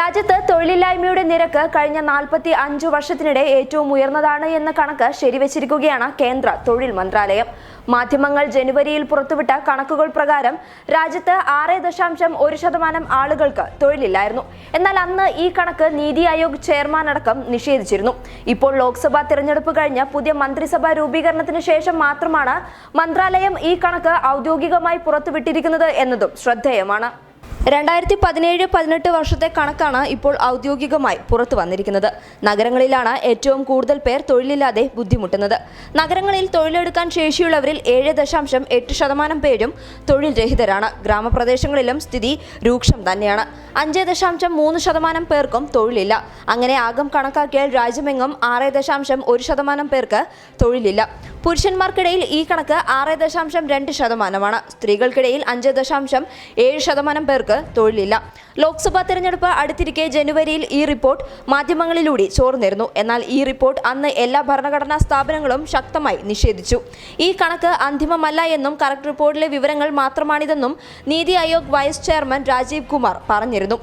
രാജ്യത്ത് തൊഴിലില്ലായ്മയുടെ നിരക്ക് കഴിഞ്ഞ നാൽപ്പത്തി അഞ്ചു വർഷത്തിനിടെ ഏറ്റവും ഉയർന്നതാണ് എന്ന കണക്ക് ശരിവച്ചിരിക്കുകയാണ് കേന്ദ്ര തൊഴിൽ മന്ത്രാലയം. മാധ്യമങ്ങൾ ജനുവരിയിൽ പുറത്തുവിട്ട കണക്കുകൾ പ്രകാരം രാജ്യത്ത് ആറ് ദശാംശം ഒരു ശതമാനം ആളുകൾക്ക് തൊഴിലില്ലായിരുന്നു. എന്നാൽ അന്ന് ഈ കണക്ക് നീതി ആയോഗ് ചെയർമാൻ അടക്കം നിഷേധിച്ചിരുന്നു. ഇപ്പോൾ ലോക്സഭാ തിരഞ്ഞെടുപ്പ് കഴിഞ്ഞ് പുതിയ മന്ത്രിസഭാ രൂപീകരണത്തിന് ശേഷം മാത്രമാണ് മന്ത്രാലയം ഈ കണക്ക് ഔദ്യോഗികമായി പുറത്തുവിട്ടിരിക്കുന്നത് എന്നതും ശ്രദ്ധേയമാണ്. രണ്ടായിരത്തി പതിനേഴ് പതിനെട്ട് വർഷത്തെ കണക്കാണ് ഇപ്പോൾ ഔദ്യോഗികമായി പുറത്തു വന്നിരിക്കുന്നത്. നഗരങ്ങളിലാണ് ഏറ്റവും കൂടുതൽ പേർ തൊഴിലില്ലാതെ ബുദ്ധിമുട്ടുന്നത്. നഗരങ്ങളിൽ തൊഴിലെടുക്കാൻ ശേഷിയുള്ളവരിൽ ഏഴ് ദശാംശം എട്ട് ശതമാനം പേരും തൊഴിൽ രഹിതരാണ്. ഗ്രാമപ്രദേശങ്ങളിലും സ്ഥിതി രൂക്ഷം തന്നെയാണ്. അഞ്ച് ദശാംശം മൂന്ന് ശതമാനം പേർക്കും തൊഴിലില്ല. അങ്ങനെ ആകം കണക്കാക്കിയാൽ രാജ്യമെങ്ങും ആറ് ദശാംശം ഒരു ശതമാനം പേർക്ക് തൊഴിലില്ല. പുരുഷന്മാർക്കിടയിൽ ഈ കണക്ക് ആറ് ദശാംശം രണ്ട് ശതമാനമാണ്. സ്ത്രീകൾക്കിടയിൽ അഞ്ച് ദശാംശം ഏഴ് ശതമാനം പേർക്ക് തൊഴിലില്ല. ലോക്സഭാ തെരഞ്ഞെടുപ്പ് അടുത്തിരിക്കെ ജനുവരിയിൽ ഈ റിപ്പോർട്ട് മാധ്യമങ്ങളിലൂടെ ചോർന്നിരുന്നു. എന്നാൽ ഈ റിപ്പോർട്ട് അന്ന് എല്ലാ ഭരണഘടനാ സ്ഥാപനങ്ങളും ശക്തമായി നിഷേധിച്ചു. ഈ കണക്ക് അന്തിമമല്ല എന്നും കറക്റ്റ് റിപ്പോർട്ടിലെ വിവരങ്ങൾ മാത്രമാണിതെന്നും നീതി ആയോഗ് വൈസ് ചെയർമാൻ രാജീവ് കുമാർ പറഞ്ഞിരുന്നു.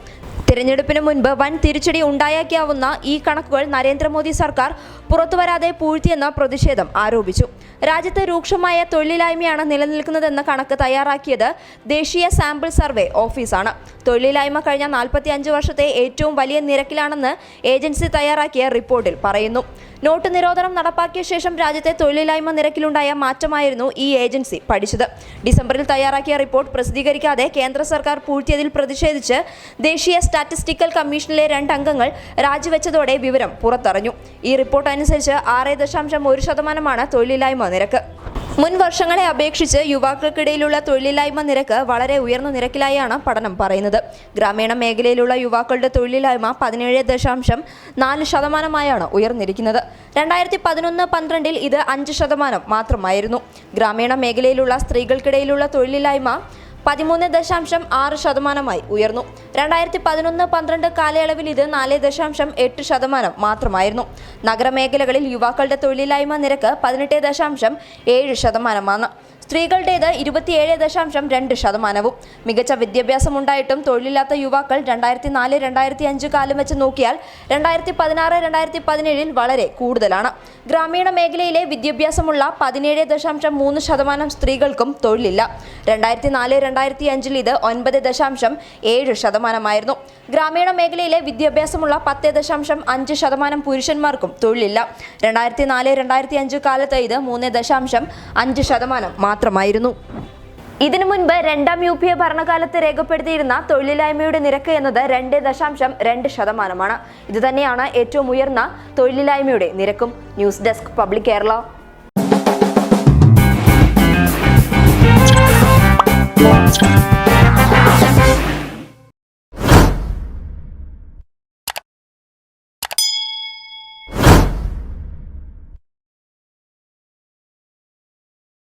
തിരഞ്ഞെടുപ്പിന് മുൻപ് വൻ തിരിച്ചടി ഉണ്ടായേക്കാവുന്ന ഈ കണക്കുകൾ നരേന്ദ്രമോദി സർക്കാർ പുറത്തുവരാതെ പൂഴ്ത്തിയെന്ന പ്രതിഷേധം ആരോപിച്ചു. രാജ്യത്ത് രൂക്ഷമായ തൊഴിലില്ലായ്മയാണ് നിലനിൽക്കുന്നതെന്ന കണക്ക് തയ്യാറാക്കിയത് ദേശീയ സാമ്പിൾ സർവേ ഓഫീസാണ്. തൊഴിലില്ലായ്മ കഴിഞ്ഞ നാൽപ്പത്തി അഞ്ച് വർഷത്തെ ഏറ്റവും വലിയ നിരക്കിലാണെന്ന് ഏജൻസി തയ്യാറാക്കിയ റിപ്പോർട്ടിൽ പറയുന്നു. നോട്ട് നിരോധനം നടപ്പാക്കിയ ശേഷം രാജ്യത്തെ തൊഴിലില്ലായ്മ നിരക്കിലുണ്ടായ മാറ്റമായിരുന്നു ഈ ഏജൻസി പഠിച്ചത്. ഡിസംബറിൽ തയ്യാറാക്കിയ റിപ്പോർട്ട് പ്രസിദ്ധീകരിക്കാതെ കേന്ദ്ര സർക്കാർ പൂഴ്ത്തിയതിൽ പ്രതിഷേധിച്ച് ദേശീയ സ്റ്റാറ്റിസ്റ്റിക്കൽ കമ്മീഷനിലെ രണ്ടംഗങ്ങൾ രാജിവെച്ചതോടെ വിവരം പുറത്തറിഞ്ഞു. ഈ റിപ്പോർട്ട് അനുസരിച്ച് ആറ് ദശാംശം ഒരു ശതമാനമാണ് തൊഴിലില്ലായ്മ നിരക്ക്. മുൻ വർഷങ്ങളെ അപേക്ഷിച്ച് യുവാക്കൾക്കിടയിലുള്ള തൊഴിലില്ലായ്മ നിരക്ക് വളരെ ഉയർന്ന നിരക്കിലായാണ് പഠനം പറയുന്നത്. ഗ്രാമീണ മേഖലയിലുള്ള യുവാക്കളുടെ തൊഴിലില്ലായ്മ പതിനേഴ് ദശാംശം നാല് ശതമാനമായാണ് ഉയർന്നിരിക്കുന്നത്. രണ്ടായിരത്തി പതിനൊന്ന് പന്ത്രണ്ടിൽ ഇത് അഞ്ച് ശതമാനം മാത്രമായിരുന്നു. ഗ്രാമീണ മേഖലയിലുള്ള സ്ത്രീകൾക്കിടയിലുള്ള തൊഴിലില്ലായ്മ പതിമൂന്ന് ദശാംശം ആറ് ശതമാനമായി ഉയർന്നു. രണ്ടായിരത്തി പതിനൊന്ന് പന്ത്രണ്ട് കാലയളവിൽ ഇത് നാല് ദശാംശം എട്ട് ശതമാനം മാത്രമായിരുന്നു. നഗരമേഖലകളിൽ യുവാക്കളുടെ തൊഴിലില്ലായ്മ നിരക്ക് പതിനെട്ട് ദശാംശം ഏഴ് ശതമാനമാണ്. സ്ത്രീകളുടേത് ഇരുപത്തിയേഴ് ദശാംശം രണ്ട് ശതമാനവും. മികച്ച വിദ്യാഭ്യാസം ഉണ്ടായിട്ടും തൊഴിലില്ലാത്ത യുവാക്കൾ രണ്ടായിരത്തി നാല് രണ്ടായിരത്തി അഞ്ച് കാലം വെച്ച് നോക്കിയാൽ രണ്ടായിരത്തി പതിനാറ് രണ്ടായിരത്തി പതിനേഴിൽ വളരെ കൂടുതലാണ്. ഗ്രാമീണ മേഖലയിലെ വിദ്യാഭ്യാസമുള്ള പതിനേഴ് ദശാംശം മൂന്ന് ശതമാനം സ്ത്രീകൾക്കും തൊഴിലില്ല. രണ്ടായിരത്തി നാല് രണ്ടായിരത്തി അഞ്ചിൽ ഇത് ഒൻപത് ദശാംശം ഏഴ് ശതമാനമായിരുന്നു. ഗ്രാമീണ മേഖലയിലെ വിദ്യാഭ്യാസമുള്ള പത്ത് ദശാംശം അഞ്ച് ശതമാനം പുരുഷന്മാർക്കും തൊഴിലില്ല. രണ്ടായിരത്തി നാല് രണ്ടായിരത്തി അഞ്ച് കാലത്ത് ഇത് മൂന്ന് ദശാംശം അഞ്ച് ശതമാനം മാത്രമായിരുന്നു. ഇതിനു മുൻപ് രണ്ടാം യു പി എ ഭരണകാലത്ത് രേഖപ്പെടുത്തിയിരുന്ന തൊഴിലില്ലായ്മയുടെ നിരക്ക് എന്നത് രണ്ട് ദശാംശം രണ്ട് ശതമാനമാണ്. ഇതുതന്നെയാണ് ഏറ്റവും ഉയർന്ന തൊഴിലില്ലായ്മയുടെ നിരക്കും. News desk public Kerala.